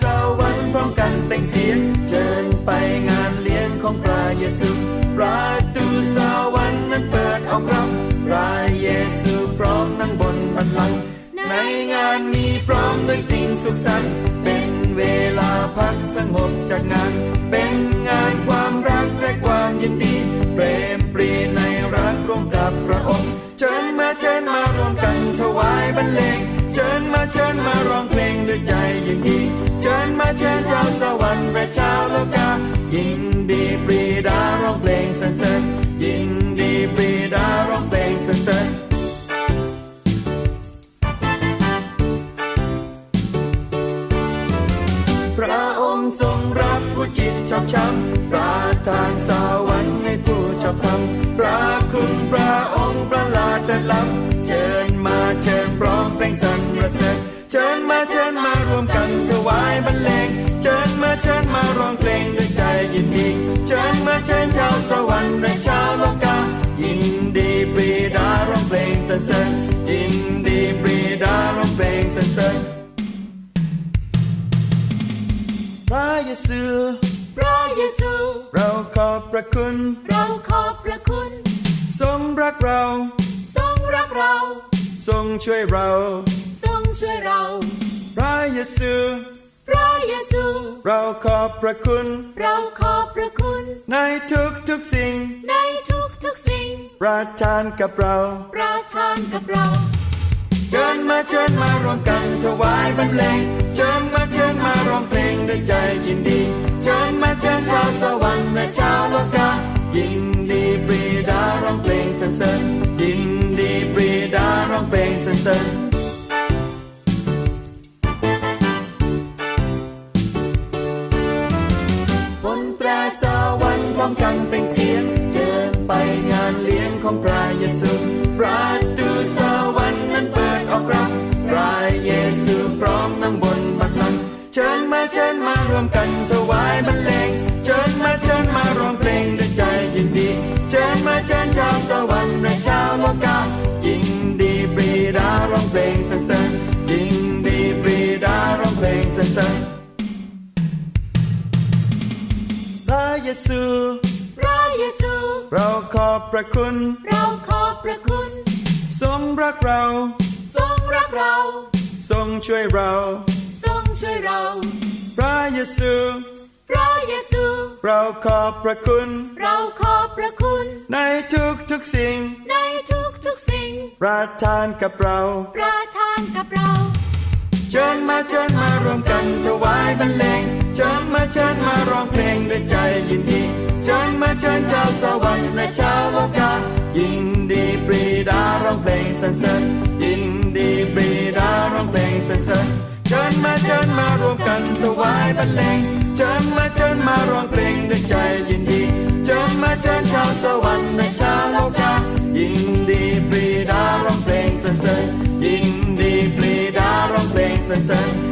พร้อมกันเปล่งเสียงเชิญไปงานเลี้ยงของพระเยซูประตูสวรรค์นั้นเปิดออกรับพระเยซูพร้อมนั่งบนบัลลังก์ในงานมีพร้อมด้วยสิ่งสุขสันต์เป็นเวลาพักสงบจากงาน เป็นงานความรักและความยินดีเปรมปรีในรักร่วมกับพระองค์เชิญมาเชิญมารวมกันถวายบรรเลงเชิญมาเชิญมาร้องเพลงด้วยใจ ระองค์ทรงรักผู้จิตชอบช้ำประทานสวรรค์ให้ผู้ชอบธรรมพระคุณพระองค์ประหลาดเลิศล้ำเชิญมาเชิญพร้อมเพลงสรรเสริญเชิญมาเชิญมารวมกันถวายบรรเลงเชิญมาเชิญมาร้องเพลงด้วยใจยินดีเชิญมาเชิญชาวสวรรค์และชาวโลกายินดีปรีดาร้องเพลงสรรเสริญยินดีปรีดาร้องเพลงสรรเสริญ ยซู พระเยซู เราขอบพระคุณ เราขอบพระคุณ ทรงรักเรา ทรงรักเรา ทรงช่วยเรา ทรงช่วยเรา พระเยซู พระเยซู เราขอบพระคุณ เราขอบพระคุณ ในทุกทุกๆสิ่ง ในทุกทุกๆสิ่ง ประทานกับเรา ประทานกับเราเชิญ มาเชิญมารวมกันถวายบรรเลงเชิญมาเชิญมาร้องเพลงด้วยใจยินดี เชิญมาเชิญชาวสวรรค์และชาวโลกายินดีปรีดาร้องเพลงสรรเสริญยินดีปรีดาร้องเพลงสรรเสริญบนตราสวรรค์พร้อมกันเป็นเสียง เชิญไปงานเลี้ยงของพระเยซูประตูส เชิญมาเชิญมารวมกันถวายบรรเลงเชิญมาเชิญมาร้องเพลงด้วยใจยินดี เชิญมาเชิญชาวสวรรค์และชาวโลกายินดีปรีดาร้องเพลงสรรเสริญยินดีปรีดาร้องเพลงสรรเสริญพระเยซูพระเยซู เราขอบพระคุณ เราขอบพระคุณ ทรงรักเรา ทรงรักเรา ทรงช่วยเราทรง ช่วยเรา พระเยซู พระเยซู เราขอบพระคุณ เราขอบพระคุณ ในทุกทุกๆสิ่ง ในทุกทุกๆสิ่ง ประทานกับเรา ประทานกับเรา เชิญมาเชิญมารวมกันถวายบรรเลง เชิญมาเชิญมาร้องเพลงด้วยใจยินดี เชิญมาเชิญชาวสวรรค์และชาวโลกา ยินดีปรีดาร้องเพลงสรรเสริญ วมกันถวายบรรเลงเชิญมาเชิญมาร้องเพลงด้วยใจยินดีเชิญมาเชิญชาวสวรรค์และชาวโลกายินดีปรีดาร้องเพลงสรรเสริญยินดีปรีดาร้องเพลงสรรเสริญ